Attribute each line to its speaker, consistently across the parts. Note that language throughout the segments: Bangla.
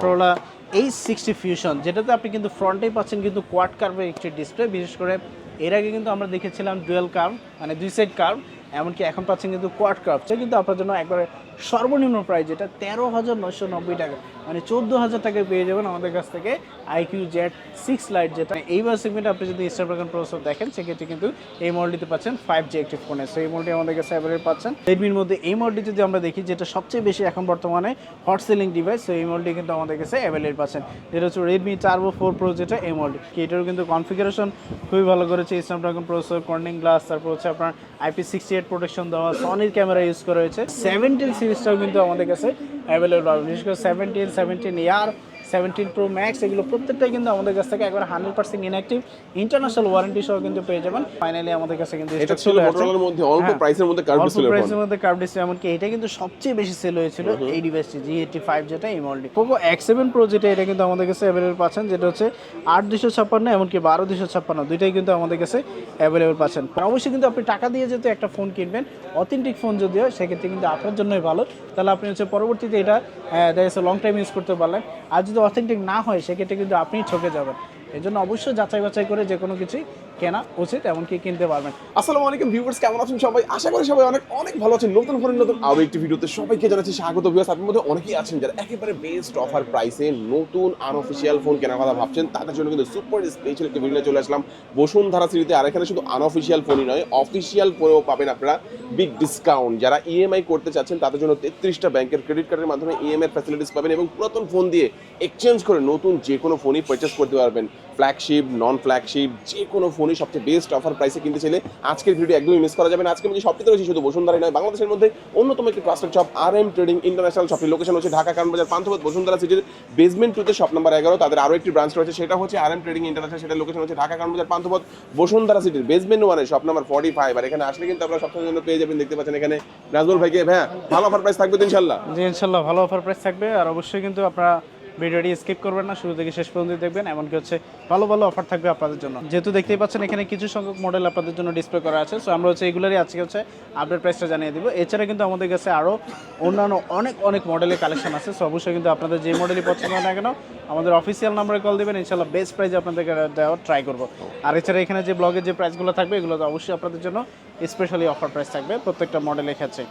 Speaker 1: মোটরোলা এইচ সিক্সটি ফিউশন যেটাতে আপনি কিন্তু ফ্রন্টেই পাচ্ছেন কিন্তু কোয়াড কার্ভের একটি ডিসপ্লে বিশেষ করে এর আগে কিন্তু আমরা দেখেছিলাম ডুয়েল কার্ভ মানে দুই সাইড কার্ভ এমনকি এখন পাচ্ছেন কিন্তু কোয়াড কার্ভ কিন্তু আপনার জন্য একবারে সর্বনিম্ন প্রাইস যেটা তেরো হাজার নশো নব্বই টাকা। মানে চোদ্দ হাজার টাকায় পেয়ে যাবেন আমাদের কাছ থেকে আইকিউ জেড সিক্স লাইট যেটা। এইবার সেগমেন্টে আপনি যদি স্ন্যাপড্রাগন প্রসেসর দেখেন, সেক্ষেত্রে কিন্তু এই মডেলটিতে পাচ্ছেন ফাইভ জি একটি ফোনে সো এই মডেলটি আমাদের কাছে অ্যাভেলেবল পাচ্ছেন। রেডমির মধ্যে এই মডেলটি যদি আমরা দেখি, যেটা সবচেয়ে বেশি এখন বর্তমানে হট সেলিং ডিভাইস সো এই মডেলটি কিন্তু আমাদের কাছে অ্যাভেলেবল পাচ্ছেন। যেটা হচ্ছে রেডমি চারবো ফোর প্রো যেটা, এই মডেল এটারও কিন্তু কনফিগারেশন খুবই ভালো করেছে। স্ন্যাপড্রাগন প্রসেসর কর্নিং গ্লাস তারপর হচ্ছে আপনার আইপি সিক্সটি এইট প্রোটেকশন দেওয়া সনির ক্যামেরা ইউজ করা হয়েছে। সেভেন্টিন সিরিজটাও কিন্তু আমাদের কাছে অ্যাভেলেবল পাবেন। বিশেষ করে seventeen seventeen Air seventeen pro max এগুলো প্রত্যেকটাই কিন্তু আমাদের কাছ থেকে একবার hundred percent inactive international warranty সহ কিন্তু পেয়ে যাবেন। ফাইনালি আমাদের কাছে কিন্তু
Speaker 2: এটা ছিল মোটরোলার মধ্যে অল্প
Speaker 1: হ্যাঁ।
Speaker 2: প্রাইসের মধ্যে কার্ভ
Speaker 1: অল্প
Speaker 2: ডিসপ্লে
Speaker 1: প্রাইসের মধ্যে কার্ভ ডিসপ্লে এমনকি এটা কিন্তু সবচেয়ে বেশি সেল হয়েছিল এই ডিভাইসটি জি এইটটি ফাইভ যেটা এই মডেলটি পোকো এক্স সেভেন প্রো যেটা এটা কিন্তু আমাদের কাছে অ্যাভেলেবল পাচ্ছেন যেটা হচ্ছে আট দুশো ছাপ্পান্ন এমনকি বারো দুশো ছাপ্পান্ন দুইটাই কিন্তু আমাদের কাছে অ্যাভেলেবল পাচ্ছেন। অবশ্যই কিন্তু আপনি টাকা দিয়ে যেহেতু একটা ফোন কিনবেন অথেন্টিক ফোন যদি হয় সেক্ষেত্রে কিন্তু আপনার জন্যই ভালো। তাহলে আপনি হচ্ছে পরবর্তীতে এটা দেখা লং টাইম ইউজ করতে পারলেন। আর যদি অথেন্টিক না হয়, সেক্ষেত্রে কিন্তু আপনি ঠকে যাবেন। এই জন্য অবশ্যই যাচাই বাছাই করে যে কোনো কিছুই কেনা উচিত, এমনকি কিনতে পারবেন।
Speaker 2: আসসালামু আলাইকুম ভিউয়ার্স কেমন আছেন সবাই? আশা করি সবাই অনেক অনেক ভালো আছেন। নতুন ফোনের নতুন আরও একটি ভিডিওতে সবাইকে জানাচ্ছি স্বাগত ভিউয়ার্স আপনার মধ্যে অনেকেই আছেন যারা একেবারে বেস্ট অফার প্রাইসে নতুন আনঅফিসিয়াল ফোন কেনার কথা ভাবছেন। তাদের জন্য কিন্তু সুপার স্পেশাল একটি ভিডিও চলে আসলাম। বসুন্ধরা সিরিজে আর এখানে শুধু আনঅফিসিয়াল ফোনই নয় অফিসিয়াল ফোনেও পাবেন আপনারা বিগ ডিসকাউন্ট যারা ইএমআই করতে চাচ্ছেন, তাদের জন্য তেত্রিশটা ব্যাংকের ক্রেডিট কার্ডের মাধ্যমে ইএমআই ফ্যাসিলিটিস পাবেন এবং পুরাতন ফোন দিয়ে এক্সচেঞ্জ করে নতুন যে কোনো ফোনই পারচেস করতে পারবেন। ফ্ল্যাগশিপ নন ফ্ল্যাগশিপ যে কোনো ফোনই সবচেয়ে বেস্ট অফার প্রাইসে কিনতে চাইলে আজকের ভিডিও একদমই মিস করা যাবে না। আজকে আমি শপটিতে রয়েছি শুধু বসুন্ধরাই নয়, বাংলাদেশের মধ্যে অন্যতম একটি trusted shop R M trading international শপটির location হচ্ছে ঢাকা কারণ বাজার পান্থপথ, বসুন্ধরা সিটির বেসমেন্ট টুতে শপ নাম্বার এগারো। তাদের আরও একটি ব্রাঞ্চ রয়েছে, সেটা হচ্ছে আর এম ট্রেডিং ইন্টারন্যাশনাল সেটা লোকেশন হচ্ছে ঢাকা কারণ বাজার পান্থপথ, বসুন্ধরা সিটির বেসমেন্ট ওয়ানে শপ নাম্বার ফর্টি ফাইভ আর এখানে আসলে কিন্তু আপনারা সবসময় জন্য পেয়ে যাবেন, দেখতে পাচ্ছেন এখানে নাজমুল ভাইকে। হ্যাঁ ভালো অফার প্রাইস থাকবে ইনশাল্লাহ
Speaker 1: জি ইনশাল্লাহ ভালো অফার প্রাইস থাকবে। আর অবশ্যই কিন্তু আপনারা ভিডিওটি স্কিপ করবেন না, শুরু থেকে শেষ পর্যন্ত দেখবেন, এমনকি হচ্ছে ভালো ভালো অফার থাকবে আপনাদের জন্য। যেহেতু দেখতেই পাচ্ছেন, এখানে কিছু সংখ্যক মডেল আপনাদের জন্য ডিসপ্লে করা আছে সো আমরা হচ্ছে এগুলোরই আজকে হচ্ছে আপডেট প্রাইসটা জানিয়ে দিব। এছাড়া কিন্তু আমাদের কাছে আরও অন্যান্য অনেক অনেক মডেলের কালেকশন আছে সো অবশ্যই কিন্তু আপনাদের যে মডেলই পছন্দ হয় না কেন, আমাদের অফিসিয়াল নাম্বারে কল দেবেন ইনশাল্লাহ বেস্ট প্রাইসে আপনাদেরকে দেওয়ার ট্রাই করব। আর এছাড়া এখানে যে ব্লগের যে প্রাইসগুলো থাকবে, এগুলো তো অবশ্যই আপনাদের জন্য স্পেশালি অফার প্রাইস থাকবে প্রত্যেকটা মডেলের ক্ষেত্রে।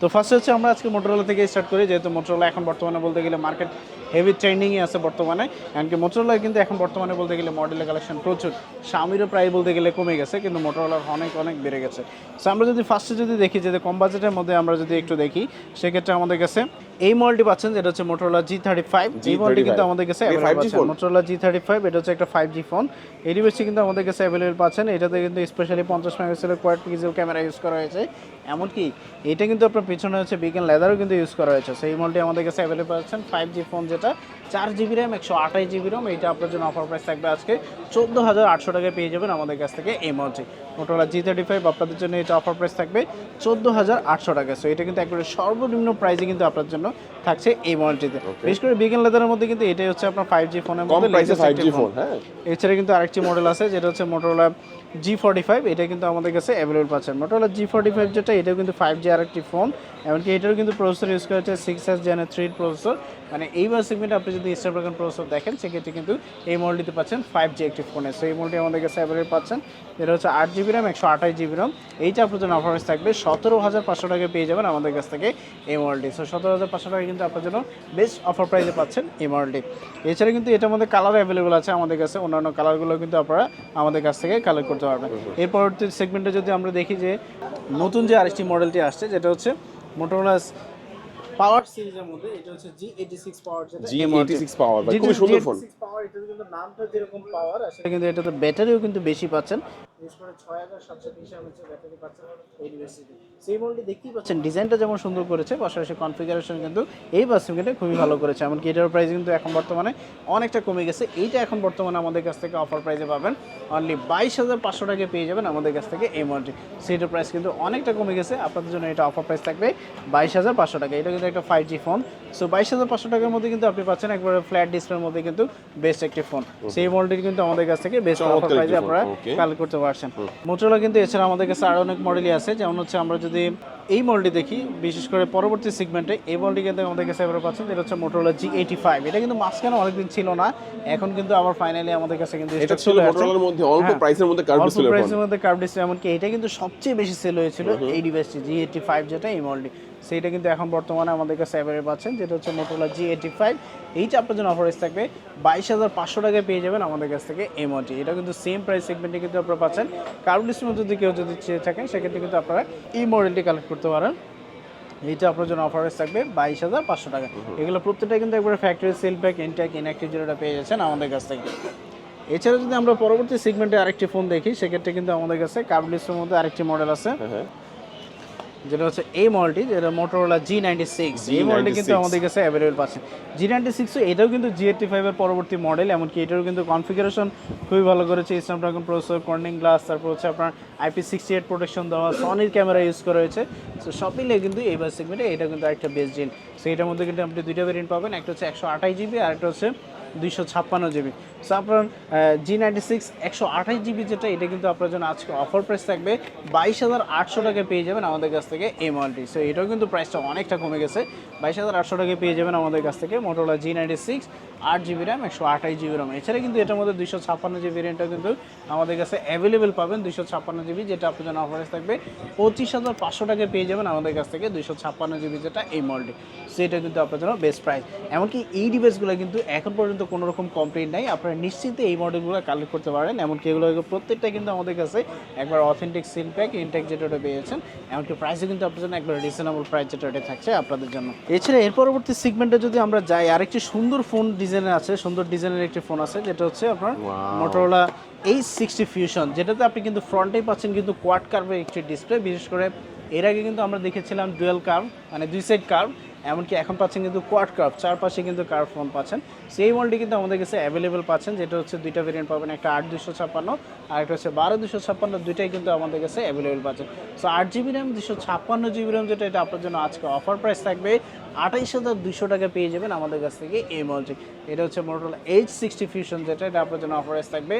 Speaker 1: তো ফার্স্ট হচ্ছে আমরা আজকে মোটরোলা থেকে স্টার্ট করি যেহেতু মোটরোলা এখন বর্তমানে বলতে গেলে মার্কেট হেভি ট্রেন্ডিংয়ে আছে বর্তমানে। এমনকি মোটরোলা কিন্তু এখন বর্তমানে বলতে গেলে মডেলের কালেকশন প্রচুর। স্বামীরও প্রায় বলতে গেলে কমে গেছে কিন্তু মোটরোলার অনেক অনেক বেড়ে গেছে। সো আমরা যদি ফার্স্টে যদি দেখি যে কম বাজেটের মধ্যে আমরা যদি একটু দেখি সেক্ষেত্রে আমাদের কাছে এই মডেলটি পাচ্ছেন যেটা হচ্ছে মোটরোলা জি থার্টি ফাইভ এই মডেলটি কিন্তু আমাদের কাছে
Speaker 2: এই 5G
Speaker 1: available
Speaker 2: phone?
Speaker 1: Motorola G thirty five এটা হচ্ছে একটা ফাইভ জি ফোন এই ডিভাইসটি কিন্তু আমাদের কাছে অ্যাভেলেবল পাচ্ছেন। এটাতে কিন্তু স্পেশালি পঞ্চাশ মেগাপিক্সেলের কোয়াড পিক্সেল ক্যামেরা ইউজ করা হয়েছে। এমনকি এটা কিন্তু আপনার পিছনে হচ্ছে বিকেন লেদারও কিন্তু ইউজ করা হয়েছে। সেই মডেলটি আমাদের কাছে অ্যাভেলেবল পাচ্ছেন ফাইভ জি ফোন যেটা চার জিবি র্যাম একশো আঠাশ জিবি র্যাম এইটা আপনার জন্য অফার প্রাইস থাকবে আজকে চোদ্দ হাজার আটশো টাকায় পেয়ে যাবেন আমাদের কাছ থেকে এই মডেলটি মোটরোলা জি থার্টি ফাইভ আপনাদের জন্য এটা অফার প্রাইস থাকবে চোদ্দ হাজার আটশো টাকা। সো এটা কিন্তু একবারে সর্বনিম্ন প্রাইসে কিন্তু আপনার জন্য থাকছে এই মডেলটিতে বিশেষ করে বিকেন লেদারের মধ্যে কিন্তু এটাই হচ্ছে আপনার ফাইভ জি ফোনের মধ্যে
Speaker 2: হ্যাঁ।
Speaker 1: এছাড়া কিন্তু আরেকটি মডেল আছে যেটা হচ্ছে মোটরোলা জি ফর্টি ফাইভ এটা কিন্তু আমাদের কাছে অ্যাভেলেবল পাচ্ছেন। মোটরলা জি ফর্টি ফাইভ যেটা, এটাও কিন্তু ফাইভ জি আর একটি ফোন এমনকি এটারও কিন্তু প্রসেসর ইউজ করা হচ্ছে six S gen three processor. মানে এইবার সেগমেন্টে আপনি যদি স্ন্যাপড্রাগন প্রসেসর দেখেন সেক্ষেত্রে কিন্তু এই মডেলটিতে পাচ্ছেন ফাইভ জি একটি ফোনে সো এই মডেলটি আমাদের কাছে অ্যাভেলেবল পাচ্ছেন। যেটা হচ্ছে আট জিবি র্যাম একশো আঠাশ জিবি র্যাম এইটা আপনার জন্য অফার থাকবে সতেরো হাজার পাঁচশো টাকা পেয়ে যাবেন আমাদের কাছ থেকে এই মডেলটি সো সতেরো হাজার পাঁচশো টাকা কিন্তু আপনার জন্য বেস্ট অফার প্রাইসে পাচ্ছেন এই মডেলটি এছাড়া কিন্তু এটার মধ্যে কালার অ্যাভেলেবল আছে আমাদের কাছে। অন্যান্য কালারগুলো কিন্তু আপনারা আমাদের কাছ থেকে কালেক্ট করতে পারবেন। এর পরবর্তী সেগমেন্টে যদি আমরা দেখি যে নতুন যে আরেকটি মডেলটি আসছে যেটা হচ্ছে মোটোরোলা পাওয়ার সিরিজের মধ্যে এটা হচ্ছে জি এইটি সিক্স পাওয়ার যেটা
Speaker 2: জি এইটি সিক্স পাওয়ার ভাই খুবই সুন্দর ফোন
Speaker 1: পাওয়ার এটা কিন্তু নামটা যেরকম পাওয়ার আসলে কিন্তু এটাতে ব্যাটারিও কিন্তু বেশি পাচ্ছেন। বিশেষ করে ছয় হাজার সাতশো তিরিশ ব্যাটারি পাচ্ছেন ডিভাইসটিতে সেই মডেলটি দেখতেই পাচ্ছেন ডিজাইনটা যেমন সুন্দর করেছে পাশাপাশি কনফিগারেশন কিন্তু এই বাসিমকেটে খুবই ভালো করেছে। এমনকি এটার প্রাইস কিন্তু এখন বর্তমানে অনেকটা কমে গেছে। এইটা এখন বর্তমানে আমাদের কাছ থেকে অফার প্রাইসে পাবেন। অনলি বাইশ হাজার পাঁচশো টাকা পেয়ে যাবেন আমাদের কাছ থেকে এই মডেলটি সেটার প্রাইস কিন্তু অনেকটা কমে গেছে। আপনাদের জন্য এটা অফার প্রাইস থাকবে বাইশ হাজার পাঁচশো টাকা। এটা কিন্তু একটা ফাইভ জি ফোন সো বাইশ হাজার পাঁচশো টাকার মধ্যে কিন্তু আপনি পাচ্ছেন একবারে ফ্ল্যাট ডিসপ্লের মধ্যে কিন্তু বেস্ট একটি ফোন সেই মডেলটি কিন্তু আমাদের কাছ থেকে বেস্ট অফার প্রাইসে আপনারা. কালেক্ট করতে পারছেন। মোটরোলা কিন্তু এছাড়া আমাদের কাছে আরও অনেক মডেলই আছে। যেমন হচ্ছে আমরা যদি এই মডেলটি দেখি বিশেষ করে পরবর্তী সিগমেন্টে এই মডেলটি কিন্তু আমাদের কাছে এবার পাচ্ছেন। যেটা হচ্ছে মোটরোলা জি এইটি ফাইভ এটা কিন্তু মাঝখানে অনেকদিন ছিল না এখন কিন্তু আবার ফাইনালি আমাদের কাছে কিন্তু
Speaker 2: এটা ছিল মোটরোলার মধ্যে অল্প
Speaker 1: হ্যাঁ।
Speaker 2: প্রাইসের মধ্যে কার্ভ
Speaker 1: অল্প
Speaker 2: ডিসপ্লে
Speaker 1: প্রাইসের মধ্যে। কার্ভ ডিসপ্লে এমনকি এটা কিন্তু সবচেয়ে বেশি সেল হয়েছিল এই ডিভাইসটি জি এইটি ফাইভ যেটা এই মডেলটি সেইটা কিন্তু এখন বর্তমানে আমাদের কাছে অ্যাভেলেবল পাচ্ছেন যেটা হচ্ছে মোটোলা জি এইটি ফাইভ এইটা আপনার জন্য অফার থাকবে বাইশ হাজার পাঁচশো টাকায় পেয়ে যাবেন আমাদের কাছ থেকে এই মডেলটি এটা কিন্তু সেম প্রাইস সেগমেন্টে কিন্তু আপনারা পাচ্ছেন। ডিসপ্লের মধ্যে যদি কেউ যদি চেয়ে থাকেন সেক্ষেত্রে কিন্তু আপনারা এই মডেলটি কালেক্ট করতে পারেন। এইটা আপনার জন্য অফার থাকবে বাইশ হাজার পাঁচশো টাকা। এগুলো প্রত্যেকটা কিন্তু একবারে factory seal pack intact inactive যেটা পেয়ে যাচ্ছেন আমাদের কাছ থেকে। এছাড়া যদি আমরা পরবর্তী সেগমেন্টে আরেকটি ফোন দেখি সেক্ষেত্রে কিন্তু আমাদের কাছে কার্বলিস্টের মধ্যে আরেকটি মডেল আছে। যেটা হচ্ছে এই মডেলটি যেটা মোটরোলা জি নাইনটি সিক্স এই মডেলটি কিন্তু আমাদের কাছে অ্যাভেলেবেল পাচ্ছেন জি নাইনটি সিক্স এটাও কিন্তু জি এইটটি ফাইভের পরবর্তী মডেল এমনকি এটারও কিন্তু কনফিগারেশন খুবই ভালো করেছে। স্ন্যাপড্রাগন প্রসেসর কর্নিং গ্লাস তারপর হচ্ছে আপনার আইপি সিক্সটি এইট প্রোটেকশন দেওয়া সনির ক্যামেরা ইউজ করা হয়েছে। সো সব মিলিয়ে কিন্তু এই বাস সেগমেন্টে এটা কিন্তু একটা বেস্ট জিন সো এটার মধ্যে কিন্তু আপনি দুইটা ভেরিয়েন্ট পাবেন একটা হচ্ছে একশো আঠাশ জিবি আর একটা হচ্ছে দুইশো ছাপ্পান্ন জিবি। সো আপনার জি নাইনটি সিক্স একশো আঠাশ জিবি যেটা, এটা কিন্তু আপনার জন্য আজকে অফার প্রাইস থাকবে। বাইশ হাজার আটশো টাকায় পেয়ে যাবেন আমাদের কাছ থেকে এই মডেলটি সো এটাও কিন্তু প্রাইসটা অনেকটা কমে গেছে। বাইশ হাজার আটশো টাকায় পেয়ে যাবেন আমাদের কাছ থেকে মোটোলা জি নাইনটি সিক্স আট জিবি র্যাম একশো আঠাশ জিবি র্যাম এছাড়া কিন্তু এটার মধ্যে দুইশো ছাপ্পান্ন জিবি ভেরিয়েন্টটা কিন্তু আমাদের কাছে অ্যাভেলেবেল পাবেন, দুইশো ছাপ্পান্ন জিবি, যেটা আপনার জন্য অফার থাকবে। পঁচিশ হাজার পাঁচশো টাকায় পেয়ে যাবেন আমাদের কাছ থেকে দুইশো ছাপ্পান্ন জিবি যেটা এই মডেলটি সেটা কিন্তু আপনার জন্য বেস্ট প্রাইস এমনকি এই ডিভাইসগুলো কিন্তু এখন পর্যন্ত কোনো রকম কমপ্লেন নাই। আপনারা নিশ্চিন্তে এই মডেলগুলো কালেক্ট করতে পারেন। এমনকি এগুলো প্রত্যেকটা কিন্তু আমাদের কাছে একবার অথেন্টিক সিল প্যাক ইনটেক যেটা ওটা পেয়েছেন। এমনকি প্রাইসও কিন্তু আপনার জন্য একবার রিজনেবল প্রাইস যেটা ওটা থাকছে আপনাদের জন্য। এছাড়া এর পরবর্তী সিগমেন্টে যদি আমরা যাই আরেকটি সুন্দর ফোন ডিজাইনের আছে সুন্দর ডিজাইনের একটি ফোন আছে যেটা হচ্ছে আপনার. মোটরোলা এইচ সিক্সটি ফিউশন যেটাতে আপনি কিন্তু ফ্রন্টেই পাচ্ছেন কিন্তু কোয়াড কার্ভের একটি ডিসপ্লে বিশেষ করে এর আগে কিন্তু আমরা দেখেছিলাম ডুয়েল কার্ভ মানে দুই সাইড কার্ভ এমনকি এখন পাচ্ছেন কিন্তু কোয়াড কার্ভ চারপাশে কিন্তু কার্ভ ফোন পাচ্ছেন। সেই মডেলটি কিন্তু আমাদের কাছে অ্যাভেলেবেল পাচ্ছেন, যেটা হচ্ছে দুইটা ভেরিয়েন্ট পাবেন, একটা আট দুশো ছাপ্পান্ন আর একটা হচ্ছে বারো দুশো ছাপ্পান্ন, দুইটাই কিন্তু আমাদের কাছে অ্যাভেলেবেল পাচ্ছেন। সো আট জিবি র্যাম দুশো ছাপ্পান্ন জিবি র্যাম যেটা এটা আপনার জন্য আজকে অফার প্রাইস থাকবে। আঠাইশ হাজার দুশো টাকা পেয়ে যাবেন আমাদের কাছ থেকে এই মডেলটি এটা হচ্ছে মোটরোলা এইচ সিক্সটি ফিউশন যেটা, এটা আপনার জন্য অফার প্রাইস থাকবে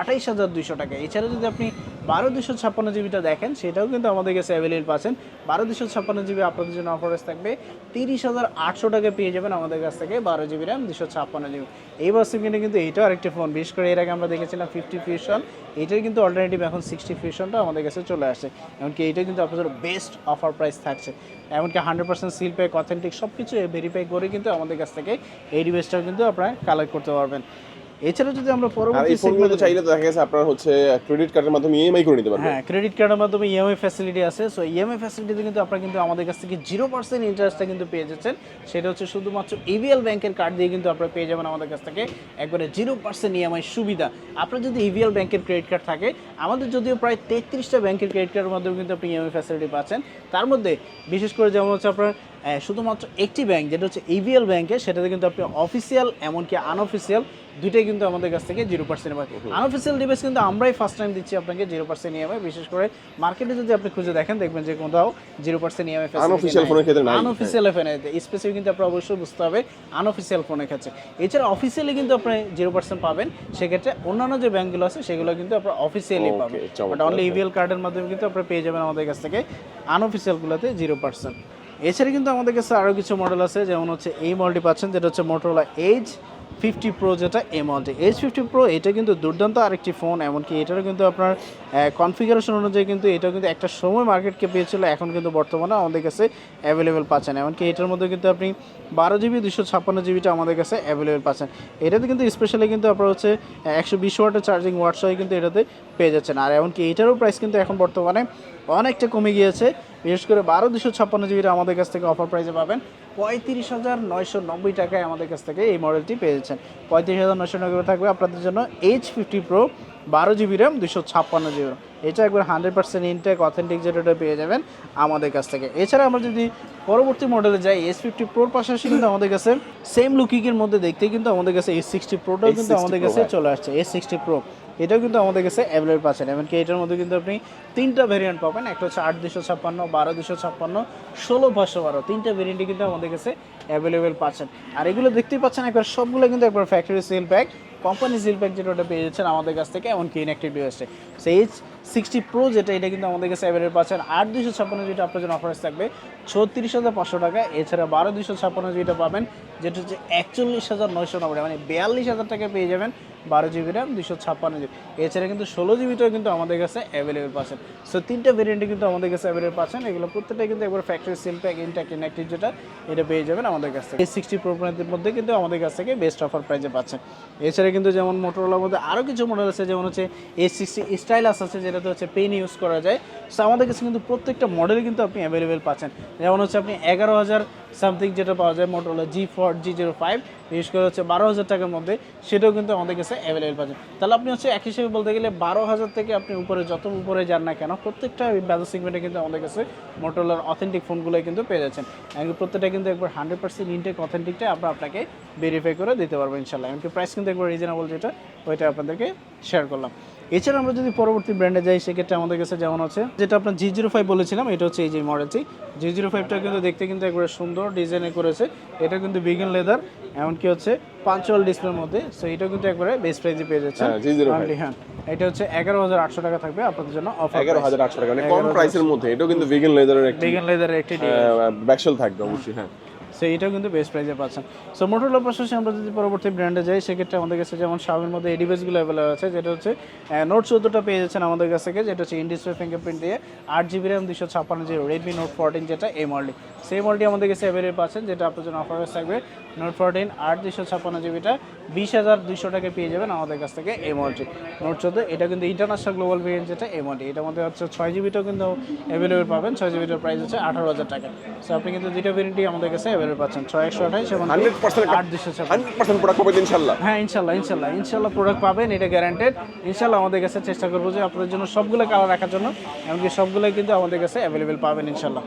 Speaker 1: আঠাইশ হাজার দুশো টাকা। এছাড়া যদি আপনি বারো দুশো ছাপ্পান্ন জিবিটা দেখেন, সেটাও কিন্তু আমাদের কাছে অ্যাভেলেবেল পাচ্ছেন। বারো দুশো ছাপ্পান্ন জিবি আপনাদের জন্য অফার প্রাইস থাকবে। তিরিশ হাজার আটশো টাকা পেয়ে যাবেন আমাদের কাছ থেকে, বারো জিবি র্যাম দুশো ছাপ্পান্ন জিবি। এই সিম কিন্তু কিন্তু এইটাও আরেকটি ফোন, বিশেষ করে এর আগে আমরা দেখেছিলাম ফিফটি ফিউশন এইটার কিন্তু অল্টারনেটিভ এখন সিক্সটি ফিউশনটা আমাদের কাছে চলে আসছে। এমনকি এইটা কিন্তু আপনাদের বেস্ট অফার প্রাইস থাকছে। এমনকি hundred percent seal pack authentic সব কিছু ভেরিফাই করে কিন্তু আমাদের কাছ থেকে এই ডিভাইসটাও কিন্তু আপনারা কালেক্ট করতে পারবেন। এছাড়া যদি আমরা পরবর্তী segment-এ
Speaker 2: চাইলে দেখা গেছে আপনার হচ্ছে ক্রেডিট কার্ডের মাধ্যমে ইএমআই করে নিতে পারবেন।
Speaker 1: হ্যাঁ ক্রেডিট কার্ডের মাধ্যমে ইএমআই ফ্যাসিলিটি আছে। সো ইএমআই ফ্যাসিলিটিতে কিন্তু আপনারা কিন্তু আমাদের কাছ থেকে জিরো পার্সেন্ট ইন্টারেস্টটা কিন্তু পেয়ে যাচ্ছেন। সেটা হচ্ছে শুধুমাত্র ইভিএল ব্যাংকের কার্ড দিয়ে কিন্তু আপনারা পেয়ে যাবেন আমাদের কাছ থেকে একবারে জিরো পার্সেন্ট ইএমআই সুবিধা। আপনার যদি ইভিএল ব্যাংকের ক্রেডিট কার্ড থাকে আমাদের যদিও প্রায় তেত্রিশটা ব্যাংকের ক্রেডিট কার্ডের মাধ্যমে কিন্তু আপনি ইএমআই ফ্যাসিলিটি পাচ্ছেন। তার মধ্যে বিশেষ করে যেমন হচ্ছে আপনার শুধুমাত্র একটি ব্যাংক যেটা হচ্ছে ইভিএল ব্যাংকে সেটাতে কিন্তু আপনি অফিসিয়াল এমনকি আনঅফিসিয়াল দুইটাই কিন্তু আমাদের কাছ থেকে জিরো পার্সেন্ট আনঅফিসিয়াল ডিভাইস কিন্তু আমরাই ফার্স্ট টাইম দিচ্ছি আপনাকে জিরো পার্সেন্ট ইএমআই বিশেষ করে মার্কেটে যদি আপনি খুঁজে দেখেন দেখবেন যে কোথাও জিরো পার্সেন্ট ইএমআই
Speaker 2: Unofficial ফোনের ক্ষেত্রে।
Speaker 1: আনঅফিসিয়াল ফোনে স্পেসিফিক কিন্তু আপনার অবশ্যই বুঝতে হবে আনঅফিসিয়াল ফোনের ক্ষেত্রে। এছাড়া অফিসিয়ালি কিন্তু আপনি জিরো পার্সেন্ট পাবেন সেক্ষেত্রে অন্যান্য যে ব্যাংকগুলো আছে সেগুলো কিন্তু আপনার অফিসিয়ালি পাবেন। বাট অনলি ইভিএল কার্ডের মাধ্যমে কিন্তু আপনারা পেয়ে যাবেন আমাদের কাছ থেকে আনঅফিসিয়ালগুলোতে জিরো পার্সেন্ট এছাড়া কিন্তু আমাদের কাছে আরও কিছু মডেল আছে, যেমন হচ্ছে এই মডেলটি পাচ্ছেন, যেটা হচ্ছে মোটরোলা এইচ ফিফটি প্রো যেটা এই মডেলটি এইচ ফিফটি প্রো এটা কিন্তু দুর্দান্ত আরেকটি ফোন এমনকি এটারও কিন্তু আপনার কনফিগারেশন অনুযায়ী কিন্তু এটা কিন্তু একটা সময় মার্কেটকে পেয়েছিল, এখন কিন্তু বর্তমানে আমাদের কাছে অ্যাভেলেবেল পাচ্ছেন। এমনকি এটার মধ্যে কিন্তু আপনি বারো জিবি দুশো ছাপ্পান্ন জিবিটা আমাদের কাছে অ্যাভেলেবেল পাচ্ছেন। এটাতে কিন্তু স্পেশালি কিন্তু আপনার হচ্ছে একশো বিশ ওয়াটের চার্জিং ওয়াট সহ কিন্তু এটাতে পেয়ে যাচ্ছেন। আর এমনকি এটারও প্রাইস কিন্তু এখন বর্তমানে অনেকটা কমে গিয়েছে। বিশেষ করে বারো দুশো ছাপ্পান্ন জিবিটা আমাদের কাছ থেকে অফার প্রাইসে পাবেন। পঁয়ত্রিশ হাজার নয়শো নব্বই টাকায় আমাদের কাছ থেকে এই মডেলটি পেয়েছেন। পঁয়ত্রিশ হাজার নয়শো নব্বই থাকবে আপনাদের জন্য এইচ ফিফটি প্রো বারো জিবি র্যাম দুশো ছাপ্পান্ন জিবি RAM। এটা একবার হান্ড্রেড পার্সেন্ট ইনটেক অথেন্টিক যেটা পেয়ে যাবেন আমাদের কাছ থেকে। এছাড়া আমরা যদি পরবর্তী মডেলে যাই এস ফিফটি প্রোর পাশাপাশি কিন্তু আমাদের কাছে সেম লুকিংয়ের মধ্যে দেখতে কিন্তু আমাদের কাছে এস সিক্সটি প্রোটাও কিন্তু আমাদের কাছে। চলে আসছে এস সিক্সটি প্রো এটাও কিন্তু আমাদের কাছে অ্যাভেলেবল পাচ্ছেন। এমনকি এটার মধ্যে কিন্তু আপনি তিনটা ভেরিয়েন্ট পাবেন। একটা হচ্ছে আট দুশো ছাপ্পান্ন, বারো দুশো ছাপ্পান্ন, ষোলো পাঁচশো বারো। তিনটা ভেরিয়েন্টই কিন্তু আমাদের কাছে অ্যাভেলেবেল পাচ্ছেন। আর এগুলো দেখতেই পাচ্ছেন একবার সবগুলো কিন্তু একবার factory seal pack company seal pack যেটা ওটা পেয়ে যাচ্ছেন আমাদের কাছ থেকে, এমনকি ইনঅ্যাক্টিভ ডিভাইসে সেই এইচ সিক্সটি প্রো যেটা, এটা কিন্তু আমাদের কাছে অ্যাভেলেবল পাচ্ছেন। আট দুশো ছাপ্পান্ন যেটা আপনার জন্য অফার থাকবে, ছত্রিশ হাজার পাঁচশো টাকা। এছাড়া বারো দুশো ছাপ্পান্ন যেটা পাবেন যেটা হচ্ছে একচল্লিশ হাজার নয়শো নব্বই মানে বিয়াল্লিশ হাজার টাকা পেয়ে যাবেন বারো জিবি র্যাম দুশো ছাপ্পান্ন জিবি। এছাড়া কিন্তু ষোলো জিবিটাও কিন্তু আমাদের কাছে অ্যাভেলেবেল পাচ্ছেন। সো তিনটা ভেরিয়েন্টে কিন্তু আমাদের কাছে অ্যাভেলেবেল পাচ্ছেন। এগুলো প্রত্যেকটা কিন্তু একবার factory seal pack intact inactive যেটা, এটা পেয়ে যাবেন আমাদের কাছ থেকে। সিক্সটি প্রোপ্রাইজের মধ্যে কিন্তু আমাদের কাছ থেকে বেস্ট অফার প্রাইজে পাচ্ছেন। এছাড়া কিন্তু যেমন মোটরোলার মধ্যে আরও কিছু মডেল আছে, যেমন হচ্ছে এ সিক্সটি স্টাইলাস আছে, যেটাতে হচ্ছে পেন ইউজ করা যায়। সো আমাদের কাছে কিন্তু প্রত্যেকটা মডেল কিন্তু আপনি অ্যাভেলেবেল পাচ্ছেন। যেমন হচ্ছে আপনি এগারো হাজার সামথিং যেটা পাওয়া যায় Motorola G four G zero five বিশেষ করে হচ্ছে বারো হাজার টাকার মধ্যে সেটাও কিন্তু আমাদের কাছে অ্যাভেলেবেল পাচ্ছেন। তাহলে আপনি হচ্ছে এক হিসেবে বলতে গেলে বারো হাজার থেকে আপনি উপরে যত উপরে যান না কেন, প্রত্যেকটা বাজার সেগমেন্টে কিন্তু আমাদের কাছে মোটরোলার অথেন্টিক ফোনগুলোই কিন্তু পেয়ে যাচ্ছেন। এমনকি প্রত্যেকটা কিন্তু একবার হান্ড্রেড পার্সেন্ট ইনটেক অথেন্টিকটা আমরা আপনাকে ভেরিফাই করে দিতে পারব ইনশাল্লাহ এমনকি প্রাইস কিন্তু একবার রিজনেবল যেটা, ওইটা আপনাদেরকে শেয়ার করলাম। এছাড়া আমরা যদি পরবর্তী ব্র্যান্ডে যাই, সেক্ষেত্রে আমাদের কাছে যেমন আছে যেটা আপনার জি জিরো ফাইভ বলেছিলাম, এটা হচ্ছে এই যে মডেলটি জি জিরো ফাইভটা কিন্তু দেখতে কিন্তু একবারে সুন্দর ডিজাইনে করেছে। এটা কিন্তু বিগিন লেদার এমনকি হচ্ছে পাঞ্চুয়াল ডিসপ্লের মধ্যে সো এটাও কিন্তু একবারে বেস্ট প্রাইজে পেয়ে যাচ্ছে
Speaker 2: হ্যাঁ, G05
Speaker 1: হ্যাঁ এটা হচ্ছে এগারো হাজার আটশো টাকা থাকবে আপনাদের জন্য অফার
Speaker 2: এগারো হাজার আটশো টাকা মানে কম প্রাইসের মধ্যে এটাও কিন্তু ভিগান লেদারের একটি
Speaker 1: ভিগান লেদারের একটি
Speaker 2: ব্যাকশেল থাকবে অবশ্যই হ্যাঁ।
Speaker 1: সো এটাও কিন্তু বেস্ট প্রাইসে পাচ্ছেন। সো মোটরোলা পাশাপাশি আমরা যদি পরবর্তী ব্র্যান্ডে যাই, সেক্ষেত্রে আমাদের কাছে যেমন শাওমির মধ্যে এডিভাইসগুলো ডিভাইসগুলো অ্যাভেলেবল আছে, যেটা হচ্ছে নোট চোদ্দোটা পেয়ে যাচ্ছেন আমাদের কাছ থেকে, যেটা হচ্ছে ইনডিসপ্লে ফিঙ্গারপ্রিন্ট দিয়ে আট জিবি র্যাম দুশো ছাপ্পান্ন জিরো রেডমি নোট ফোরটিন যেটা এই মডেলটি সেই মডেলটি আমাদের কাছে অ্যাভেলেবল পাচ্ছেন, যেটা আপনার জন্য অফার থাকবে। নোট ফোরটিন আট দুশো ছাপ্পান্ন জিবিটা বিশ হাজার দুশো টাকা পেয়ে যাবেন আমাদের কাছ থেকে এই মডেলটি নোট চোদ্দ এটা কিন্তু ইন্টারন্যাশনাল গ্লোবাল ভেরিয়েন্ট যেটা এই মডেলটি এটার মধ্যে হচ্ছে ছয় জিবিটাও কিন্তু অ্যাভেলেবল পাবেন ছয় জিবিটার প্রাইস হচ্ছে আঠারো হাজার টাকা। সো আপনি কিন্তু দুইটা ভেরিয়েন্টই আমাদের কাছে অ্যাভেলেবল পাচ্ছেন ছয় একশো আঠাইশ এবং
Speaker 2: হান্ড্রেড পার্সেন্ট
Speaker 1: আট দুশো
Speaker 2: প্রোডাক্ট পাবেন ইনশাল্লাহ।
Speaker 1: হ্যাঁ ইনশাল্লাহ ইনশাল্লাহ ইনশাল্লাহ প্রোডাক্ট পাবেন এটা গ্যারান্টেড ইনশাল্লাহ আমাদের কাছে চেষ্টা করব যে আপনাদের জন্য সবগুলো কালার রাখার জন্য এমনকি সবগুলোই কিন্তু আমাদের কাছে অ্যাভেলেবেল পাবেন ইনশাল্লাহ।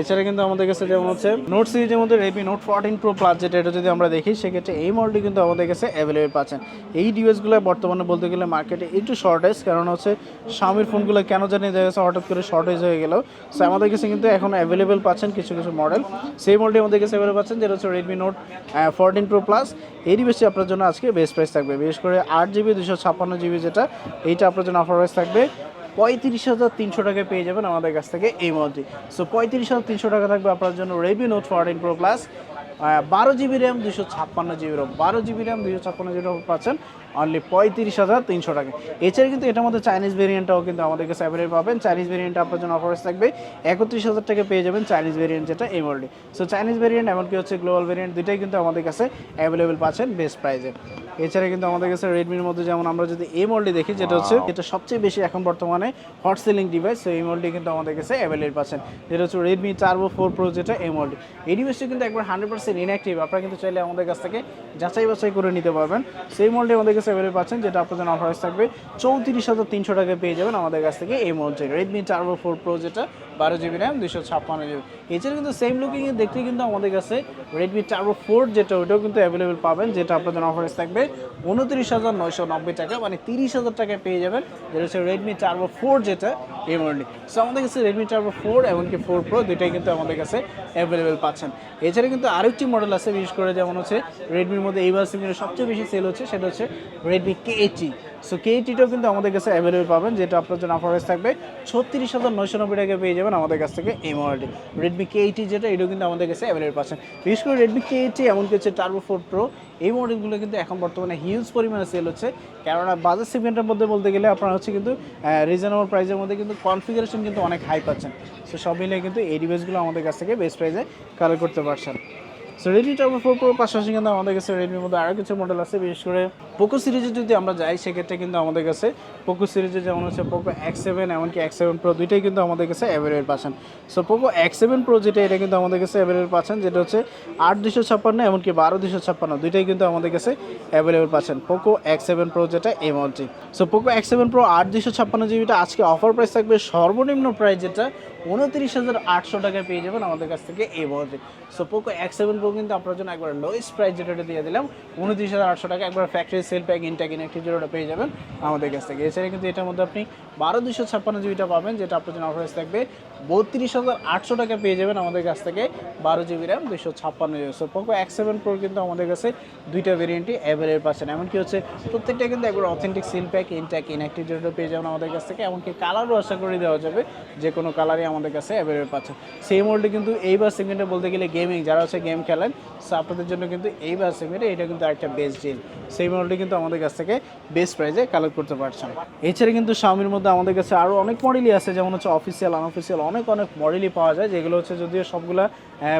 Speaker 1: এছাড়া কিন্তু আমাদের কাছে যেমন হচ্ছে নোট সিরিজের মধ্যে Redmi note fourteen pro plus যেটা এটা যদি আমরা দেখি সেক্ষেত্রে এই মডেলটি কিন্তু আমাদের কাছে অ্যাভেলেবেল পাচ্ছেন। এই ডিভাইসগুলো বর্তমানে বলতে গেলে মার্কেটে একটু শর্টেজ কারণ হচ্ছে স্বামীর ফোনগুলো কেন জানি দেখা যাচ্ছে হঠাৎ করে শর্টেজ হয়ে গেল। সো আমাদের কাছে কিন্তু এখন অ্যাভেলেবেল পাচ্ছেন কিছু কিছু মডেল সেই মডেলটি আমাদের কাছে অ্যাভেলেবেল পাচ্ছেন, যেটা হচ্ছে Redmi note fourteen pro plus এই ডিভাইসটি আপনার জন্য আজকে বেস্ট প্রাইস থাকবে। বিশেষ করে আট জিবি দুশো ছাপ্পান্ন জিবি যেটা, এইটা আপনার জন্য অফার প্রাইস থাকবে। পঁয়ত্রিশ হাজার তিনশো টাকায় পেয়ে যাবেন আমাদের কাছ থেকে এই মধ্যে সো পঁয়ত্রিশ হাজার তিনশো টাকা থাকবে আপনার জন্য Redmi note fourteen pro plus বারো জিবি র্যাম দুশো ছাপ্পান্ন জিবি র্যাম। বারো জিবি র্যাম দুশো ছাপ্পান্ন জিবি রোম পাচ্ছেন। অনলি পঁয়ত্রিশ হাজার তিনশো টাকা। এছাড়া কিন্তু এটার মধ্যে চাইনিজ ভেরিয়েন্টটাও কিন্তু আমাদের কাছে অ্যাভেলেবল পাবেন। চাইনিজ ভেরিয়েন্ট আপনার জন্য অফার থাকবে। একত্রিশ হাজার টাকা পেয়ে যাবেন চাইনিজ ভেরিয়েন্ট যেটা এই মডেলটি সো চাইনিজ ভেরিয়েন্ট এমনকি হচ্ছে গ্লোবাল ভেরিয়েন্ট দুইটাই কিন্তু আমাদের কাছে অ্যাভেলেবেল পাচ্ছেন বেস্ট প্রাইসে এছাড়া কিন্তু আমাদের কাছে রেডমির মধ্যে যেমন আমরা যদি এই মডেলটি দেখি যেটা হচ্ছে যেটা সবচেয়ে বেশি এখন বর্তমানে হট সেলিং ডিভাইস তো এই মডেলটি কিন্তু আমাদের কাছে অ্যাভেলেবল পাচ্ছেন। যেটা হচ্ছে রেডমি চারবো ফোর প্রো যেটা এই মডেলটি এই ডিভাইসটি কিন্তু একবার হান্ড্রেড পার্সেন্ট ইনঅ্যাক্টিভ আপনারা কিন্তু চাইলে আমাদের কাছ থেকে যাচাই বাছাই করে নিতে পারবেন। সেই মডেলটি আমাদের কাছে অ্যাভেলেবল পাচ্ছেন, যেটা আপনার জন্য অফার থাকবে। চৌত্রিশ হাজার তিনশো টাকা পেয়ে যাবেন আমাদের কাছ থেকে এই মধ্যে রেডমি টার্বো ফোর প্রো যেটা বারো জিবি র্যাম দুশো ছাপ্পান্ন জিবি। এছাড়া কিন্তু সেম লুকিং দেখতে কিন্তু আমাদের কাছে রেডমি টার্বো ফোর যেটা ওইটাও কিন্তু অ্যাভেলেবেল পাবেন, যেটা আপনাদের অফার থাকবে উনত্রিশ হাজার নয়শো নব্বই টাকা মানে তিরিশ হাজার টাকায় পেয়ে যাবেন। যেটা হচ্ছে রেডমি টার্বো ফোর যেটা, এই সো আমাদের কাছে রেডমি টার্বো ফোর এমনকি ফোর প্রো দুইটাই কিন্তু আমাদের কাছে অ্যাভেলেবেল পাচ্ছেন। এছাড়া কিন্তু আরেকটি মডেল আছে, বিশেষ করে যেমন হচ্ছে রেডমির মধ্যে এইবার সিমের সবচেয়ে বেশি সেল হচ্ছে, সেটা হচ্ছে রেডমি কে এইটি সো কে এইটিটাও কিন্তু আমাদের কাছে অ্যাভেলেবেল পাবেন, যেটা আপনার জন্য অফার থাকবে। ছত্রিশ হাজার নয়শো নব্বই টাকা পেয়ে যাবেন আমাদের কাছ থেকে এই মডেলটি রেডমি কে এইটি যেটা, এটাও কিন্তু আমাদের কাছে অ্যাভেলেবেল পাচ্ছেন। বিশেষ করে রেডমি কে এইটি এমনকি হচ্ছে টার্বো ফোর প্রো এই মডেলগুলো কিন্তু এখন বর্তমানে হিউজ পরিমাণে সেল হচ্ছে। কেননা বাজার সেগমেন্টের মধ্যে বলতে গেলে আপনারা হচ্ছে কিন্তু রিজনেবল প্রাইসের মধ্যে কিন্তু কনফিগারেশন কিন্তু অনেক হাই পাচ্ছেন। সো সব মিলিয়ে কিন্তু এই ডিভাইসগুলো আমাদের কাছ থেকে বেস্ট প্রাইসে কালেক্ট করতে পারছেন। সো রেডমি টার্বো ফোর প্রোর পাশাপাশি কিন্তু আমাদের কাছে রেডমির মধ্যে আরও কিছু মডেল আছে, বিশেষ করে পোকো সিরিজে যদি আমরা যাই, সেক্ষেত্রে কিন্তু আমাদের কাছে পোকো সিরিজে যেমন হচ্ছে পোকো এক্স সেভেন এমনকি এক্স সেভেন প্রো দুইটাই কিন্তু আমাদের কাছে অ্যাভেলেবল পাচ্ছেন। So Poco X seven pro যেটা, এটা কিন্তু আমাদের কাছে অ্যাভেলেবল পাচ্ছেন, যেটা হচ্ছে আট দুশো ছাপ্পান্ন, এমনকি বারো দুশো ছাপ্পান্ন, দুইটাই কিন্তু আমাদের কাছে অ্যাভেলেবল পাচ্ছেন। পোকো এক্স সেভেন প্রো যেটা, এই মডেলটি so Poco X seven pro আট দুশো ছাপ্পান্ন জিবিটা আজকে অফার প্রাইস থাকবে সর্বনিম্ন প্রাইস যেটা উনত্রিশ হাজার আটশো টাকায় পেয়ে যাবেন আমাদের কাছ থেকে এই মুহূর্তে so Poco X seven pro কিন্তু আপনার জন্য একবার লোয়েস্ট প্রাইস যেটা দিয়ে দিলাম, উনত্রিশ হাজার আটশো টাকা একবার factory seal pack intact inactive যেটা পেয়ে যাবেন আমাদের কাছ থেকে। এছাড়া কিন্তু এটার মধ্যে আপনি বারো দুশো ছাপ্পান্ন জিবিটা পাবেন, যেটা আপনার জন্য অফারেস থাকবে। বত্রিশ হাজার আটশো টাকা পেয়ে যাবেন আমাদের কাছ থেকে বারো জিবি র্যাম দুশো ছাপ্পান্ন GB so Poco X seven pro কিন্তু আমাদের কাছে দুইটা ভেরিয়েন্টই অ্যাভেলেবল পাচ্ছেন। এমনকি হচ্ছে প্রত্যেকটা কিন্তু একবার authentic seal pack intact inactive যেটা পেয়ে যাবেন আমাদের কাছ থেকে। এমনকি কালারও আশা করে দেওয়া যাবে, যে কোনো কালারই আমাদের কাছে অ্যাভেলেবল পাচ্ছেন সেই মোডটি কিন্তু এইবার সেগমেন্টে বলতে গেলে গেমিং যারা হচ্ছে গেম খেলেন আপনাদের জন্য কিন্তু এইবার সেগমেন্টে এটা কিন্তু একটা বেস্ট ডিল সেই মডেলটি কিন্তু আমাদের কাছ থেকে বেস্ট প্রাইসে কালেক্ট করতে পারছেন। এছাড়া কিন্তু স্বামীর মধ্যে আমাদের কাছে আরও অনেক মডেলই আছে, যেমন হচ্ছে অফিসিয়াল আনঅফিসিয়াল অনেক অনেক মডেলই পাওয়া যায়, যেগুলো হচ্ছে যদিও সবগুলা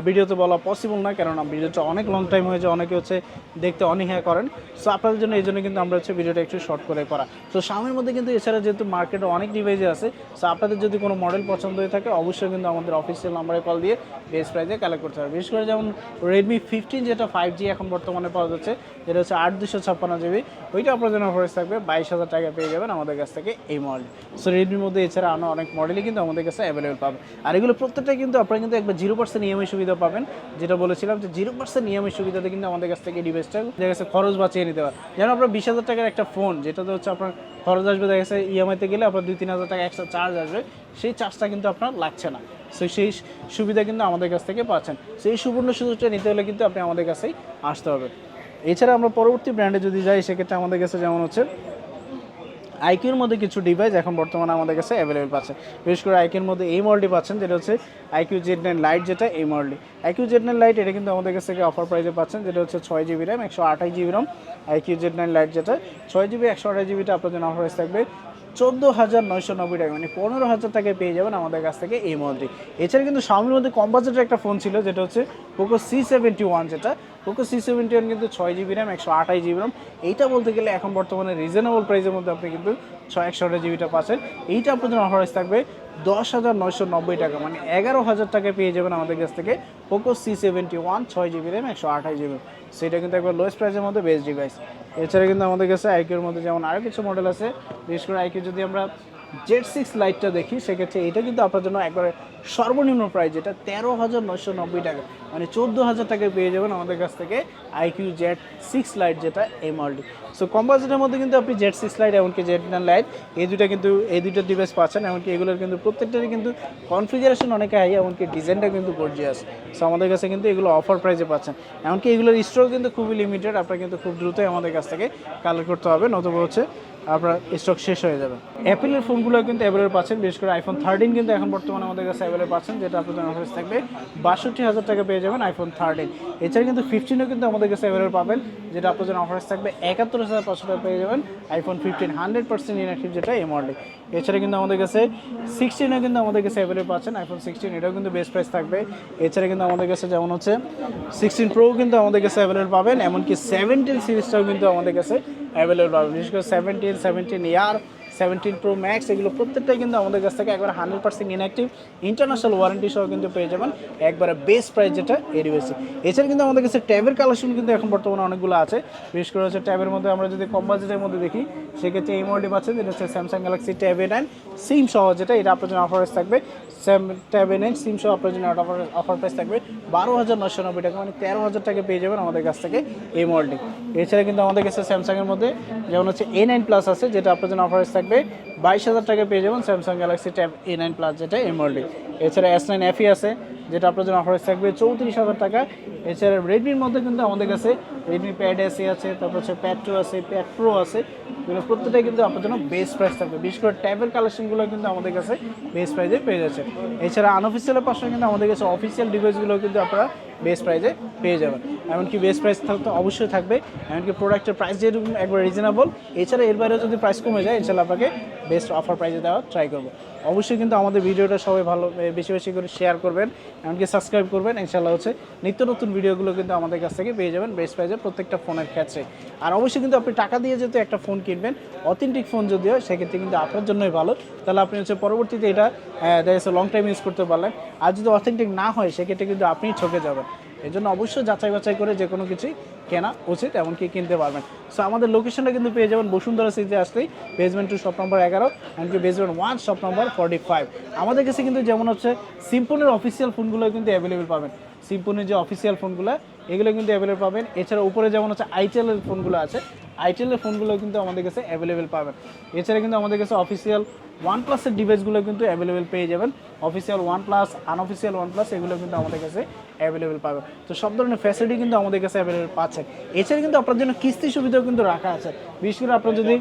Speaker 1: ভিডিওতে বলা পসিবল না, কেননা ভিডিওটা অনেক লং টাইম হয়ে যায়, অনেকে হচ্ছে দেখতে অনীহা করেন। সো আপনাদের জন্য এই জন্য কিন্তু আমরা হচ্ছে ভিডিওটা একটু শর্ট করে করা। তো শাওমির মধ্যে কিন্তু এছাড়া যেহেতু মার্কেটে অনেক ডিভাইসে আছে সো আপনাদের যদি কোনো মডেল পছন্দ হয়ে থাকে অবশ্যই কিন্তু আমাদের অফিসিয়াল নাম্বারে কল দিয়ে বেস্ট প্রাইসে কালেক্ট করতে হবে। বিশেষ করে যেমন রেডমি ফিফটিন যেটা ফাইভ জি এখন বর্তমানে পাওয়া যাচ্ছে, যেটা হচ্ছে আট দুশো ছাপ্পান্ন জিবি ওইটা আপনার জন্য অফারেস থাকবে, বাইশ হাজার টাকা পেয়ে যাবেন আমাদের কাছ থেকে এই মডেল সো রেডমির মধ্যে এছাড়া আরও অনেক মডেলই কিন্তু আমাদের কাছে অ্যাভেলেবেল পাবেন। আর এগুলো প্রত্যেকটা কিন্তু আপনারা কিন্তু একবার জিরো পার্সেন্ট ইএমআই সুবিধা পাবেন, যেটা বলেছিলাম যে জিরো পার্সেন্ট ইএমআই সুবিধাতে কিন্তু আমাদের কাছ থেকে ডিভাইসটা দেখা গেছে খরচ বাঁচিয়ে নিতে পারে যেমন আপনার বিশ হাজার টাকার একটা ফোন যেটাতে হচ্ছে আপনার খরচ আসবে, দেখা গেছে ইএমআইতে গেলে আপনার দুই তিন হাজার টাকা এক্সট্রা চার্জ আসবে। সেই চার্জটা কিন্তু আপনার লাগছে না। সো সেই সুবিধা কিন্তু আমাদের কাছ থেকে পাচ্ছেন। সেই সুবর্ণ সুযোগটা নিতে হলে কিন্তু আপনি আমাদের কাছেই আসতে হবে। এছাড়া আমরা পরবর্তী ব্র্যান্ডে যদি যাই, সেক্ষেত্রে আমাদের কাছে যেমন হচ্ছে আইকিউর মধ্যে কিছু ডিভাইস এখন বর্তমানে আমাদের কাছে অ্যাভেলেবেল পাচ্ছেন। বিশেষ করে আইকিউর মধ্যে এই মডেলটি পাচ্ছেন, যেটা হচ্ছে আইকিউ জেড নাইন লাইট যেটা, এই মডেলটি আইকিউ জেড নাইন লাইট এটা কিন্তু আমাদের কাছ থেকে অফার প্রাইসে পাচ্ছেন, যেটা হচ্ছে ছয় জিবি র্যাম একশো আঠাশ GB RAM iQOO Z nine lite যেটা। ছয় জিবি একশো আঠাশ জিবিটা আপনার জন্য অফার প্রাইস থাকবে। চোদ্দ হাজার নয়শো নব্বই টাকা মানে পনেরো হাজার টাকায় পেয়ে যাবেন আমাদের কাছ থেকে এই মডেলটি এছাড়া কিন্তু সামনের মধ্যে কম বাজেটের একটা ফোন ছিল, যেটা হচ্ছে পোকো সি সেভেন্টি ওয়ান যেটা। পোকো সি সেভেন্টি ওয়ান কিন্তু ছয় জিবি র্যাম একশো আঠাশ জিবি র্যাম এইটা বলতে গেলে এখন বর্তমানে রিজনেবল প্রাইসের মধ্যে আপনি কিন্তু ছয় একশো আঠাশ জিবিটা পাচ্ছেন। এইটা আপনার জন্য থাকবে দশ হাজার নয়শো নব্বই টাকা মানে এগারো হাজার টাকায় পেয়ে যাবেন আমাদের কাছ থেকে পোকো সি সেভেন্টি ওয়ান ছয় জিবি র্যাম একশো আঠাশ জিবি সেটা কিন্তু একবার লোয়েস্ট প্রাইসের মধ্যে বেস্ট ডিভাইস এছাড়া কিন্তু আমাদের কাছে আইকিউর মধ্যে যেমন আরও কিছু মডেল আছে, বিশেষ করে আইকিউ যদি আমরা জেড সিক্স লাইটটা দেখি, সেক্ষেত্রে এটা কিন্তু আপনার জন্য একবারে সর্বনিম্ন প্রাইস যেটা তেরো হাজার নয়শো নব্বই টাকা। মানে চোদ্দ হাজার টাকায় পেয়ে যাবেন আমাদের কাছ থেকে আইকিউ জেড সিক্স লাইট যেটা মডেলটি সো কম মধ্যে কিন্তু আপনি জেড সিক্স লাইট এমনকি জেড নাইন লাইট এই দুটো কিন্তু, এই দুটো ডিভাইস পাচ্ছেন, এমনকি এগুলোর কিন্তু প্রত্যেকটারই কিন্তু কনফিগারেশন অনেকে হাই, এমনকি ডিজাইনটা কিন্তু গর্জিয়াস সো আমাদের কাছে কিন্তু এগুলো অফার প্রাইসে পাচ্ছেন। এমনকি এগুলোর স্টক কিন্তু খুবই লিমিটেড আপনার কিন্তু খুব দ্রুতই আমাদের কাছ থেকে কালেক্ট করতে হবে নতুবা হচ্ছে আপনার স্টক শেষ হয়ে যাবে। অ্যাপেলের ফোনগুলো কিন্তু অ্যাভেলেবল পাচ্ছেন, বিশেষ করে আইফোন থার্টিন কিন্তু এখন বর্তমানে আমাদের কাছে অ্যাভেলেবল পাচ্ছেন, যেটা আপনাদের অফারেস থাকবে বাষট্টি হাজার টাকা পেয়ে যাবেন আইফোন থার্টিন এছাড়া কিন্তু ফিফটিনও কিন্তু আমাদের কাছে অ্যাভেলেবল পাবেন, যেটা আপনাদের অফারেস থাকবে একাত্তর হাজার পাঁচশো টাকা পেয়ে যাবেন। IPhone fifteen hundred percent inactive যেটা, এই মডেল এছাড়া কিন্তু আমাদের কাছে সিক্সটিনও কিন্তু আমাদের কাছে অ্যাভেলেবল পাচ্ছেন। আইফোন সিক্সটিন এটাও কিন্তু বেস্ট প্রাইস থাকবে। এছাড়া কিন্তু আমাদের কাছে যেমন হচ্ছে সিক্সটিন প্রো কিন্তু আমাদের কাছে অ্যাভেলেবল পাবেন, এমনকি সেভেন্টিন সিরিজটাও কিন্তু আমাদের কাছে অ্যাভেলেবল পাবেন। বিশেষ করে seventeen seventeen air seventeen pro max এগুলো প্রত্যেকটাই কিন্তু আমাদের কাছ থেকে একবার hundred percent inactive international warranty সহ কিন্তু পেয়ে যাবেন। একবারে বেস্ট প্রাইস যেটা এর বেশি এছাড়া কিন্তু আমাদের কাছে ট্যাবের কালেকশন কিন্তু এখন বর্তমানে অনেকগুলো আছে। বিশেষ করে হচ্ছে ট্যাবের মধ্যে আমরা যদি কম বাজেটের মধ্যে দেখি, সেক্ষেত্রে এই মডেলটি পাচ্ছেন যেটা হচ্ছে Samsung Galaxy Tab A nine SIM সহ যেটা, এটা আপনার জন্য অফার থাকবে। Sam tab A nine SIM সহ আপনার জন্য অফার প্রাইস থাকবে বারো হাজার নশো নব্বই টাকা মানে তেরো হাজার টাকা পেয়ে যাবেন আমাদের কাছ থেকে এই মডেলটি এছাড়া কিন্তু আমাদের কাছে স্যামসাংয়ের মধ্যে যেমন হচ্ছে এ নাইন প্লাস আছে, যেটা আপনার জন্য অফার থাকবে বাইশ হাজার টাকা পেয়ে যাবেন Samsung Galaxy Tab A nine plus যেটা মডেলটি এছাড়া এস নাইন এফি আছে, যেটা আপনার জন্য অফার থাকবে চৌত্রিশ হাজার টাকা। এছাড়া রেডমির মধ্যে কিন্তু আমাদের কাছে রেডমি প্যাড এসি আছে, তারপর হচ্ছে প্যাড টু আছে প্যাড প্রো আছে। এগুলো প্রত্যেকটাই কিন্তু আপনার জন্য বেস্ট প্রাইস থাকবে। বিশেষ করে ট্যাবের কালেকশনগুলো কিন্তু আমাদের কাছে বেস্ট প্রাইসে পেয়ে যাচ্ছে। এছাড়া আনঅফিসিয়ালের পাশে কিন্তু আমাদের কাছে অফিসিয়াল ডিভাইসগুলো কিন্তু আপনারা বেস্ট প্রাইসে পেয়ে যাবেন। এমনকি বেস্ট প্রাইস থাকতে অবশ্যই থাকবে। এমনকি প্রোডাক্টের প্রাইস যেরকম একবার রিজনেবল এছাড়া এর বাইরেও যদি প্রাইস কমে যায় ইনশাল্লাহ আপনাকে বেস্ট অফার প্রাইসে দেওয়ার ট্রাই করব। অবশ্যই কিন্তু আমাদের ভিডিওটা সবাই ভালো বেশি বেশি করে শেয়ার করবেন, এমনকি সাবস্ক্রাইব করবেন। ইনশাল্লাহ হচ্ছে নিত্য নতুন ভিডিওগুলো কিন্তু আমাদের কাছ থেকে পেয়ে যাবেন বেস্ট প্রাইসে প্রত্যেকটা ফোনের ক্ষেত্রে। আর অবশ্যই কিন্তু আপনি টাকা দিয়ে যেহেতু একটা ফোন কিনবেন অথেন্টিক ফোন যদি হয়, সেক্ষেত্রে কিন্তু আপনার জন্যই ভালো। তাহলে আপনি হচ্ছে পরবর্তীতে এটা দেখা লং টাইম ইউজ করতে পারলেন। আর যদি অথেন্টিক না হয়, সেক্ষেত্রে কিন্তু আপনিই ঠকে যাবেন। এই জন্য অবশ্যই যাচাই বাছাই করে যে কোনো কিছুই কেনা উচিত, এমনকি কিনতে পারবেন। সো আমাদের লোকেশনটা কিন্তু পেয়ে যাবেন বসুন্ধরা সিটিতে আসলেই বেসমেন্ট টু শপ নম্বর এগারো এমনকি basement one shop number forty five আমাদের কাছে কিন্তু যেমন হচ্ছে সিম্পনের অফিসিয়াল ফোনগুলো কিন্তু অ্যাভেলেবেল পাবেন। সিম্পনের যে অফিসিয়াল ফোনগুলো এগুলো কিন্তু অ্যাভেলেবেল পাবেন। এছাড়া উপরে যেমন হচ্ছে আইটেলের ফোনগুলো আছে আইটেলের ফোনগুলো কিন্তু আমাদের কাছে অ্যাভেলেবেল পাবেন। এছাড়া কিন্তু আমাদের কাছে অফিসিয়াল ওয়ান প্লাসের ডিভাইসগুলো কিন্তু অ্যাভেলেবেল পেয়ে যাবেন। Official one plus unofficial one plus এগুলো কিন্তু আমাদের কাছে অ্যাভেলেবেল পাবেন। তো সব ধরনের ফ্যাসিলিটি কিন্তু আমাদের কাছে অ্যাভেলেবেল পাচ্ছেন। এছাড়া কিন্তু আপনার জন্য কিস্তি সুবিধাও কিন্তু রাখা আছে। বিশেষ করে আপনার যদি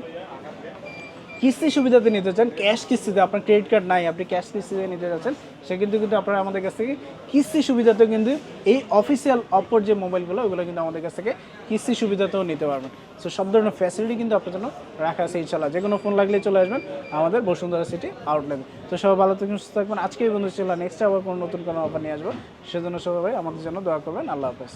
Speaker 1: কিস্তি সুবিধাতে নিতে চান ক্যাশ কিস্তিতে, আপনার ক্রেডিট কার্ড নাই, আপনি ক্যাশ কিস্তিতে নিতে যাচ্ছেন, সে কিন্তু আপনারা আমাদের কাছ থেকে কিস্তি সুবিধাতেও কিন্তু এই অফিসিয়াল অপর যে মোবাইলগুলো, ওগুলো কিন্তু আমাদের কাছ থেকে কিস্তি সুবিধাতেও নিতে পারবেন। সো সব ধরনের ফ্যাসিলিটি কিন্তু আপনার জন্য রাখা আছে ইনশাল্লাহ যে কোনো ফোন লাগলে চলে আসবেন, আমাদের বসুন্ধরা সিটি আউটলেটে তো সবাই ভালো থাকবেন, সুস্থ থাকবেন। আজকে বন্ধু ছিল নেক্সট আবার কোনো নতুন কোনো অফার নিয়ে আসব। সেজন্য সবাই আমাদের জন্য দোয়া করবেন। আল্লাহ হাফেজ।